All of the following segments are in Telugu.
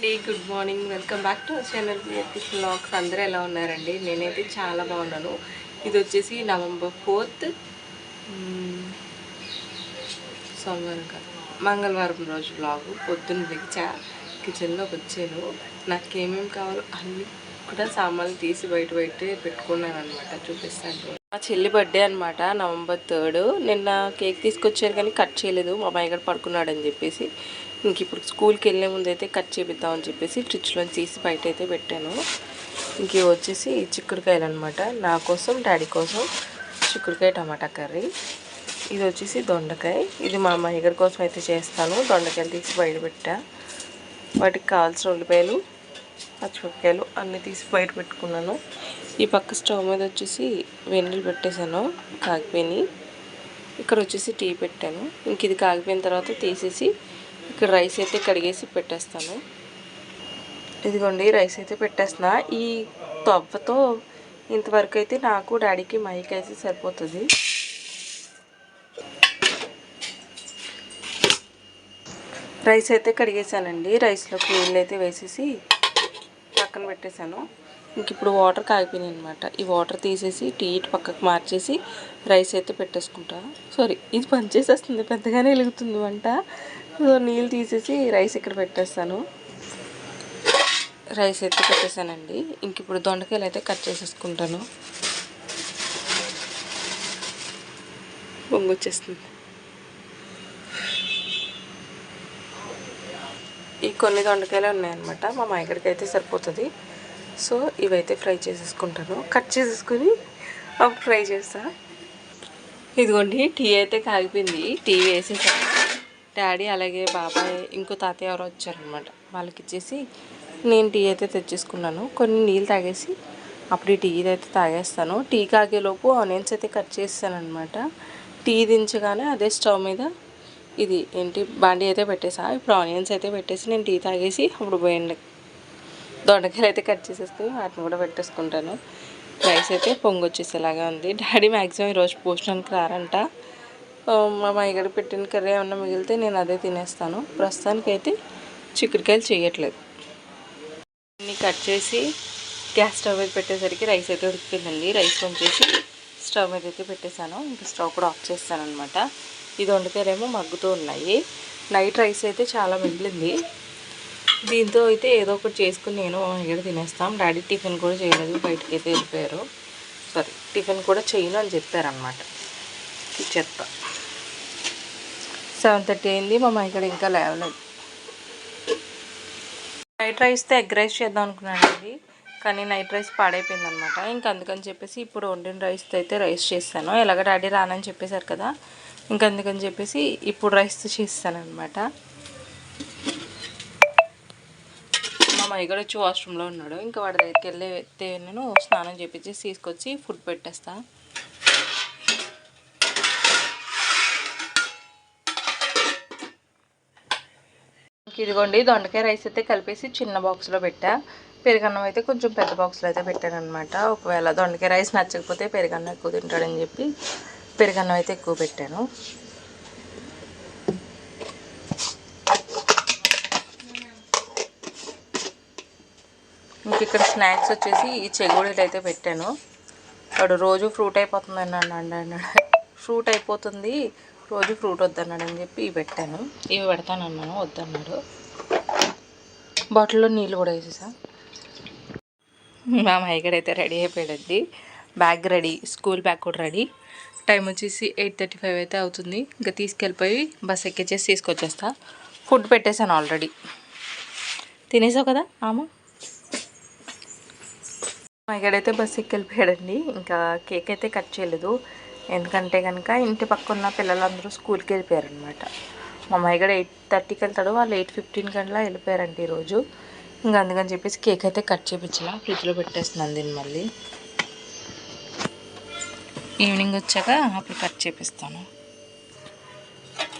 అండి good morning. Welcome back to channel BSP blogs అందరూ ఎలా ఉన్నారండి? నేనైతే చాలా బాగున్నాను. ఇది వచ్చేసి నవంబర్ ఫోర్త్ సోమవారం కాదు మంగళవారం రోజు బ్లాగు పొద్దున్న లేచా కిచెన్లోకి వచ్చాను. నాకు ఏమేమి కావాలో అన్నీ కూడా సామాన్లు తీసి బయట బయట పెట్టుకున్నాను అనమాట చూపిస్తాను. మా చెల్లి బర్త్డే అనమాట నవంబర్ థర్డ్ నిన్న కేక్ తీసుకొచ్చారు కానీ కట్ చేయలేదు మా అమ్మాయి పడుకున్నాడు అని చెప్పేసి. ఇంక ఇప్పుడు స్కూల్కి వెళ్ళే ముందు అయితే కట్ చేపిద్దామని చెప్పేసి ఫ్రిడ్జ్లో తీసి బయట అయితే పెట్టాను. ఇంక వచ్చేసి చిక్కుడుకాయలు అనమాట నా కోసం డాడీ కోసం చిక్కుడుకాయ టమాటా కర్రీ. ఇది వచ్చేసి దొండకాయ. ఇది మా అమ్మాయి గారి కోసం అయితే చేస్తాను. దొండకాయలు తీసి బయట పెట్టా. వాటికి కావాల్సిన ఉల్లిపాయలు పచ్చిమిరపకాయలు అన్నీ తీసి బయట పెట్టుకున్నాను. ఈ పక్క స్టవ్ మీద వచ్చేసి వెన్నెలు పెట్టేశాను కాగిపోయి ఇక్కడ వచ్చేసి టీ పెట్టాను. ఇంక ఇది కాగిపోయిన తర్వాత తీసేసి ఇక్కడ రైస్ అయితే కడిగేసి పెట్టేస్తాను. ఇదిగోండి రైస్ అయితే పెట్టేస్తున్నా. ఈ తవ్వతో ఇంతవరకు అయితే నాకు డాడీకి మైక్ అయితే సరిపోతుంది. రైస్ అయితే కడిగేసానండి రైస్లోకి నీళ్ళు అయితే వేసేసి పక్కన పెట్టేశాను. ఇంక ఇప్పుడు వాటర్ కాగిపోయినాయి అనమాట ఈ వాటర్ తీసేసి టీ ఇటు పక్కకు మార్చేసి రైస్ అయితే పెట్టేసుకుంటా. సారీ ఇది పనిచేసేస్తుంది పెద్దగానే వెలుగుతుంది వంట. సో నీళ్ళు తీసేసి రైస్ ఇక్కడ పెట్టేస్తాను. రైస్ అయితే పెట్టేశానండి. ఇంక ఇప్పుడు దొండకాయలు అయితే కట్ చేసేసుకుంటాను. వచ్చేస్తుంది. ఈ కొన్ని దొండకాయలు ఉన్నాయన్నమాట. మా మాయగడికి అయితే సరిపోతుంది. సో ఇవైతే ఫ్రై చేసేసుకుంటాను. కట్ చేసేసుకుని అప్పుడు ఫ్రై చేస్తా. ఇదిగోండి టీ అయితే కాగిపోయింది. టీ వేసేసాను డాడీ అలాగే బాబాయ్ ఇంకో తాతయ్య ఎవరో వచ్చారనమాట వాళ్ళకి ఇచ్చేసి నేను టీ అయితే తెచ్చేసుకున్నాను. కొన్ని నీళ్ళు తాగేసి అప్పుడు ఈ టీ అయితే తాగేస్తాను. టీ కాగేలోపు ఆనియన్స్ అయితే కట్ చేస్తాను అనమాట టీ దించగానే అదే స్టవ్ మీద ఇది ఏంటి? బాండీ అయితే పెట్టేసా? ఇప్పుడు ఆనియన్స్ అయితే పెట్టేసి నేను టీ తాగేసి అప్పుడు పోయండి. దొండకాయలు అయితే కట్ చేసేసుకుని వాటిని కూడా పెట్టేసుకుంటాను. రైస్ అయితే పొంగి వచ్చేసేలాగా ఉంది. డాడీ మ్యాక్సిమం ఈరోజు పోషణానికి రారంట. మా మైగడ పెట్టిన కర్రీ ఏమన్నా మిగిలితే నేను అదే తినేస్తాను. ప్రస్తుతానికైతే చిక్కుడుకాయలు చేయట్లేదు అన్నీ కట్ చేసి గ్యాస్ స్టవ్ మీద పెట్టేసరికి రైస్ అయితే ఉడికిపోయిందండి. రైస్ వంచేసి స్టవ్ మీద అయితే పెట్టేశాను. ఇంకా స్టవ్ కూడా ఆఫ్ చేస్తాను అనమాట ఇది వండితేనేమో మగ్గుతూ ఉన్నాయి. నైట్ రైస్ అయితే చాలా మిగిలింది. దీంతో అయితే ఏదో ఒకటి చేసుకుని నేను ఇక్కడ తినేస్తాం. డాడీ టిఫిన్ కూడా చేయలేదు బయటకి అయితే వెళ్ళిపోయారు. సారీ టిఫిన్ కూడా చేయను అని చెప్పారనమాట చెత్త సెవెన్ థర్టీ అయింది మా ఇక్కడ ఇంకా లేవలేదు. నైట్ రైస్తో ఎగ్ రైస్ చేద్దాం అనుకున్నానండి కానీ నైట్ రైస్ పాడైపోయింది అనమాట ఇంకా అందుకని చెప్పేసి ఇప్పుడు వండిన రైస్తో అయితే రైస్ చేస్తాను. ఎలాగ డాడీ రానని చెప్పేశారు కదా. ఇంకా అందుకని చెప్పేసి ఇప్పుడు రైస్ చేస్తాను అనమాట మా ఇక్కడ వచ్చి వాష్రూమ్లో ఉన్నాడు. ఇంకా వాడి దగ్గరికి వెళ్ళితే నేను స్నానం చేపించి తీసుకొచ్చి ఫుడ్ పెట్టేస్తా. ఇదిగోండి దొండకాయ రైస్ అయితే కలిపేసి చిన్న బాక్స్లో పెట్టా. పెరుగన్నం అయితే కొంచెం పెద్ద బాక్స్లో అయితే పెట్టాను అనమాట ఒకవేళ దొండకాయ రైస్ నచ్చకపోతే పెరుగన్నం ఎక్కువ తింటాడని చెప్పి పెరుగన్నం అయితే ఎక్కువ పెట్టాను. ఇంక ఇక్కడ స్నాక్స్ వచ్చేసి ఈ చెగుడీలు అయితే పెట్టాను. వాడు రోజు ఫ్రూట్ అయిపోతుంది అన్నాడు అన్నాడు ఫ్రూట్ అయిపోతుంది రోజు ఫ్రూట్ వద్దన్నాడు అని చెప్పి ఇవి పెట్టాను. ఇవి పెడతానన్నాను వద్దన్నాడు. బాటిల్లో నీళ్ళు కూడా వేసేసా. మా మైగడైతే అయితే రెడీ అయిపోయాడండి. బ్యాగ్ రెడీ స్కూల్ బ్యాగ్ కూడా రెడీ. టైం వచ్చేసి ఎయిట్ థర్టీ ఫైవ్ అయితే అవుతుంది. ఇంకా తీసుకెళ్ళిపోయి బస్ ఎక్కించేసి తీసుకొచ్చేస్తా. ఫుడ్ పెట్టేశాను ఆల్రెడీ. తినేసావు కదా ఆమా? ఇక్కడైతే బస్సు బస్ ఇంకా కేక్ అయితే కట్ చేయలేదు. ఎందుకంటే కనుక ఇంటి పక్కన పిల్లలందరూ స్కూల్కి వెళ్ళిపోయారనమాట మా అమ్మాయి కూడా ఎయిట్ థర్టీకి వెళ్తాడు. వాళ్ళు ఎయిట్ ఫిఫ్టీన్ గంటలా వెళ్ళిపోయారండి ఈరోజు. ఇంకా అందుకని చెప్పేసి కేక్ అయితే కట్ చేయించాల ఫ్రిడ్జ్లో పెట్టేస్తున్నాను దీన్ని మళ్ళీ. ఈవినింగ్ వచ్చాక అప్పుడు కట్ చేపిస్తాను.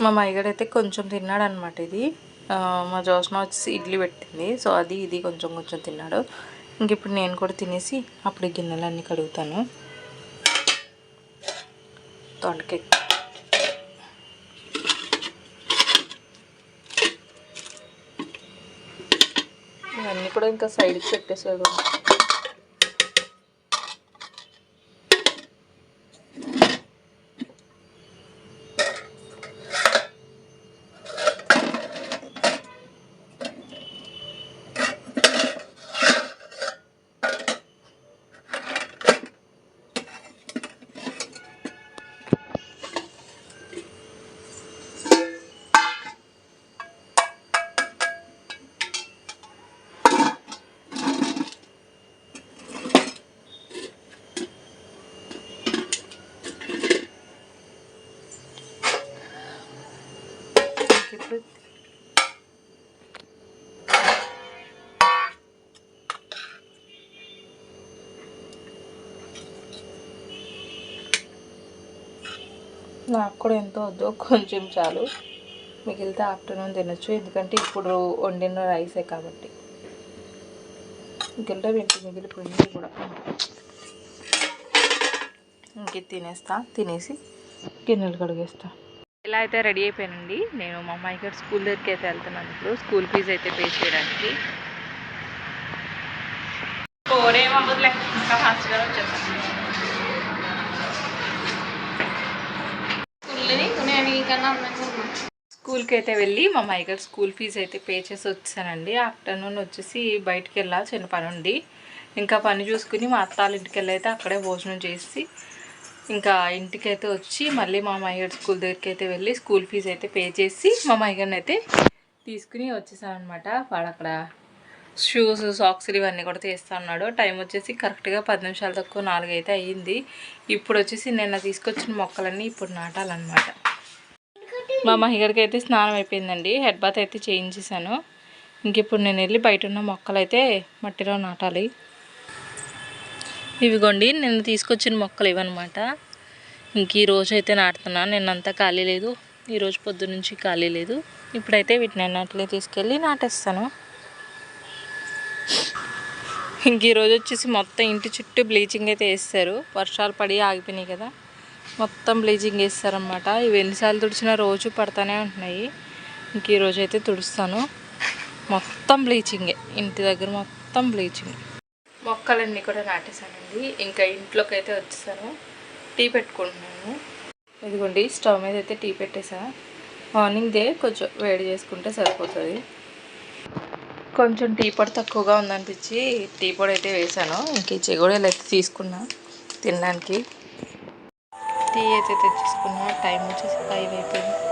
మా మైగడైతే కొంచెం తిన్నాడు అనమాట ఇది మా జోష్న వచ్చేసి ఇడ్లీ పెట్టింది. సో అది ఇది కొంచెం కొంచెం తిన్నాడు. ఇంక ఇప్పుడు నేను కూడా తినేసి అప్పుడు గిన్నెలన్నీ కడుగుతాను. తొండకాయ. ఇవన్నీ కూడా ఇంకా సైడ్కి పెట్టేసాడు ఇప్పుడు నాకు కూడా ఎంతో వద్దు కొంచెం చాలు. మిగిలితే ఆఫ్టర్నూన్ తినొచ్చు ఎందుకంటే ఇప్పుడు వండిన రైసే కాబట్టి. మిగిలితే వెంట మిగిలిపోయింది కూడా. ఇంక తినేస్తా తినేసి గిన్నెలు కడిగేస్తా. ఇలా అయితే రెడీ అయిపోయానండి. నేను మా అమ్మాయి గారు స్కూల్ దగ్గరికి అయితే వెళ్తున్నాను ఇప్పుడు. స్కూల్ ఫీజు అయితే పే చేయడానికి. స్కూల్కి అయితే వెళ్ళి మా అమ్మాయి గారు స్కూల్ ఫీజు అయితే పే చేసి వచ్చానండి ఆఫ్టర్నూన్ వచ్చేసి బయటికి వెళ్ళాలి చిన్న పని ఉంది. ఇంకా పని చూసుకుని మా అత్తాల ఇంటికి వెళ్ళి అయితే అక్కడే భోజనం చేసి ఇంకా ఇంటికి అయితే వచ్చి మళ్ళీ మా అమ్మాయి గారి స్కూల్ దగ్గరికి అయితే వెళ్ళి స్కూల్ ఫీజు అయితే పే చేసి మా అమ్మాయి గారిని అయితే తీసుకుని వచ్చేసామన్నమాట. వాడు అక్కడ షూస్ సాక్స్ ఇవన్నీ కూడా తీస్తా ఉన్నాడు. టైం వచ్చేసి కరెక్ట్గా పది నిమిషాలు తక్కువ నాలుగు అయితే అయ్యింది. ఇప్పుడు వచ్చేసి నిన్న తీసుకొచ్చిన మొక్కలన్నీ ఇప్పుడు నాటాలన్నమాట. మా మహిగడికి అయితే స్నానం అయిపోయిందండి. హెడ్ బాత్ అయితే చేయించేసాను ఇంక ఇప్పుడు నేను వెళ్ళి బయట ఉన్న మొక్కలైతే మట్టిలో నాటాలి. ఇవిగోండి నిన్న తీసుకొచ్చిన మొక్కలు ఇవన్నమాట. ఇంక ఈ రోజు అయితే నాటుతున్నాను నిన్నంతా ఖాళీ లేదు. ఈరోజు పొద్దు నుంచి ఖాళీ లేదు. ఇప్పుడైతే వీటిని అన్నట్లే తీసుకెళ్ళి నాటేస్తాను. ఇంక ఈరోజు వచ్చేసి మొత్తం ఇంటి చుట్టూ బ్లీచింగ్ అయితే వేస్తారు. వర్షాలు పడి ఆగిపోయినాయి కదా. మొత్తం బ్లీచింగ్ వేస్తారనమాట ఇవి ఎన్నిసార్లు తుడిచినా రోజు పడతానే ఉంటున్నాయి. ఇంక ఈరోజు అయితే తుడుస్తాను. మొత్తం బ్లీచింగే. ఇంటి దగ్గర మొత్తం బ్లీచింగ్. మొక్కలన్నీ కూడా నాటేశానండి. ఇంకా ఇంట్లోకి అయితే వచ్చేసాను. టీ పెట్టుకుంటున్నాను. ఇదిగోండి స్టవ్ మీద అయితే టీ పెట్టేసా. మార్నింగ్ దే కొంచెం వేడి చేసుకుంటే సరిపోతుంది. కొంచెం టీ పొడి తక్కువగా ఉందనిపించి టీ పొడి అయితే వేసాను ఇంక చెగోడీలు అయితే తీసుకున్నా తినడానికి. టీ అయితే తెచ్చేసుకున్నా. టైం వచ్చేసి ఫైవ్ అయిపోయింది.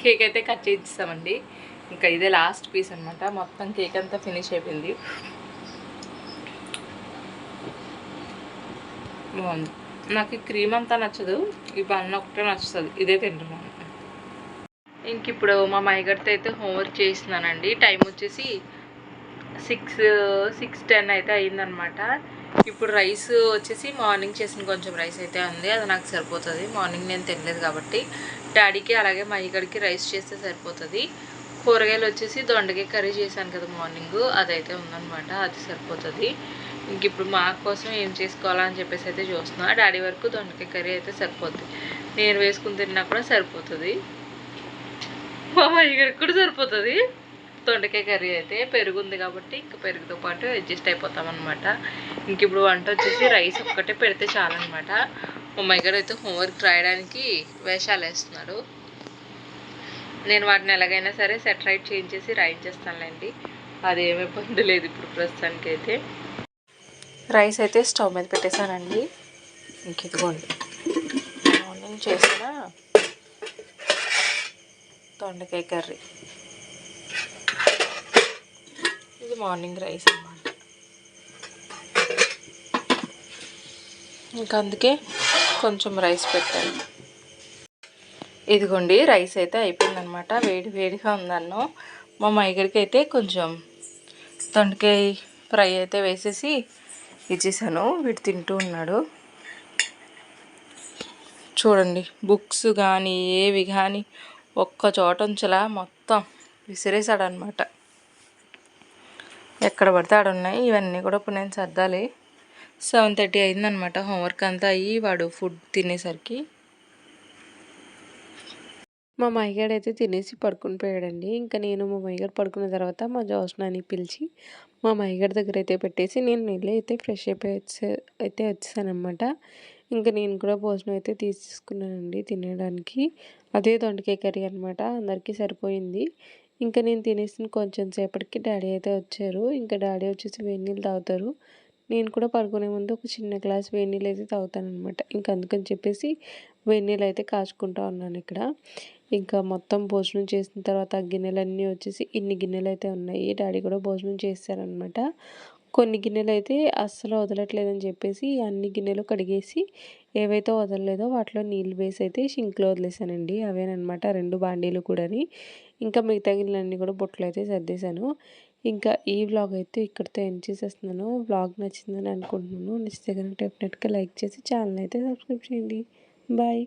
కేక్ అయితే కట్ చేయిస్తామండి. ఇంకా ఇదే లాస్ట్ పీస్ అనమాట మొత్తం కేక్ అంతా ఫినిష్ అయిపోయింది. బాగుంది. నాకు ఈ క్రీమ్ అంతా నచ్చదు. ఈ బన్ ఒకటే నచ్చుతుంది. ఇదే తింటున్నాను. ఇంక ఇప్పుడు మా మైగడితో అయితే హోంవర్క్ చేస్తున్నానండి. టైం వచ్చేసి సిక్స్ సిక్స్ టెన్ అయితే అయిందనమాట. ఇప్పుడు రైస్ వచ్చేసి మార్నింగ్ చేసిన కొంచెం రైస్ అయితే ఉంది. అది నాకు సరిపోతుంది. మార్నింగ్ నేను తినలేదు కాబట్టి డాడీకి అలాగే మా రైస్ చేస్తే సరిపోతుంది. కూరగాయలు వచ్చేసి దొండకాయ కర్రీ చేశాను కదా మార్నింగ్. అదైతే ఉందన్నమాట అది సరిపోతుంది. ఇంక ఇప్పుడు మా కోసం ఏం చేసుకోవాలని చెప్పేసి అయితే చూస్తున్నా. డాడీ వరకు దొండకాయ కర్రీ అయితే సరిపోతుంది నేను వేసుకుని తిన్నా కూడా సరిపోతుంది. మా ఇక్కడ కూడా సరిపోతుంది. దొండకాయ కర్రీ అయితే పెరుగు ఉంది కాబట్టి ఇంకా పెరుగుతో పాటు అడ్జస్ట్ అయిపోతాం అనమాట ఇంక ఇప్పుడు వంట వచ్చేసి రైస్ ఒక్కటే పెడితే చాలన్నమాట. అమ్మాయి గారు అయితే హోంవర్క్ రాయడానికి వేషాలు వేస్తున్నాడు నేను వాటిని ఎలాగైనా సరే సెట్ రైట్ చేస్తానులేండి రాయించేస్తానులేండి. అదేమి ఇబ్బంది లేదు ఇప్పుడు ప్రస్తుతానికి అయితే రైస్ అయితే స్టవ్ మీద పెట్టేశానండి. ఇంక ఇదిగోండి. మార్నింగ్ చేసిన దొండకాయ కర్రీ. ఇది మార్నింగ్ రైస్ అన్నమాట. ఇంకా అందుకే కొంచెం రైస్ పెట్టాను ఇదిగోండి రైస్ అయితే అయిపోయిందనమాట వేడి వేడిగా ఉందన్నో. మా మైగడికి అయితే కొంచెం దొండకాయ ఫ్రై అయితే వేసేసి ఇచ్చేసాను. వీడు తింటూ ఉన్నాడు. చూడండి బుక్స్ కానీ ఏవి కానీ ఒక్క చోట ఉంచలా మొత్తం విసిరేసాడనమాట ఎక్కడ పడితే ఆడ ఉన్నాయి. ఇవన్నీ కూడా ఇప్పుడు నేను సర్దాలి. సెవెన్ థర్టీ అయిందనమాట హోంవర్క్ అంతా అయ్యి వాడు ఫుడ్ తినేసరికి. మా మైగాడు అయితే తినేసి పడుకుని పోయాడండి. ఇంకా నేను మా మైగాడు పడుకున్న తర్వాత మా జోష్నాని పిలిచి మా మైగాడి దగ్గర అయితే పెట్టేసి నేను నీళ్ళు అయితే ఫ్రెష్ అయిపోయి వచ్చే అయితే వచ్చేసానమాట ఇంకా నేను కూడా భోజనం అయితే తీసుకున్నానండి తినడానికి. అదే దొండకాయ కర్రీ అనమాట అందరికీ సరిపోయింది. ఇంకా నేను తినేసిన కొంచెం సేపటికి డాడీ అయితే వచ్చారు. ఇంకా డాడీ వచ్చేసి వేడి నీళ్ళు తాగుతారు. నేను కూడా పడుకునే ముందు ఒక చిన్న గ్లాస్ వేడి నీళ్ళు అయితే తాగుతాను అనమాట ఇంకా అందుకని చెప్పేసి వేడి నీళ్ళు అయితే కాచుకుంటా ఉన్నాను ఇక్కడ. ఇంకా మొత్తం భోజనం చేసిన తర్వాత ఆ గిన్నెలన్నీ వచ్చేసి ఇన్ని గిన్నెలు అయితే ఉన్నాయి. డాడీ కూడా భోజనం చేశారనమాట కొన్ని గిన్నెలు అయితే అస్సలు వదలట్లేదని చెప్పేసి అన్ని గిన్నెలు కడిగేసి ఏవైతే వదలలేదో వాటిలో నీళ్ళు వేసి అయితే షింక్లో వదిలేసానండి. అవేనమాట రెండు బాండీలు కూడాని. ఇంకా మిగతా గిన్నెలన్నీ కూడా బొట్లు అయితే సర్దేశాను. ఇంకా ఈ వ్లాగ్ అయితే ఇక్కడితో ఎండ్ చేసేస్తున్నాను. వ్లాగ్ నచ్చిందని అనుకుంటున్నాను. నచ్చితే కనుక డెఫినెట్గా లైక్ చేసి ఛానల్ అయితే సబ్స్క్రైబ్ చేయండి. బాయ్.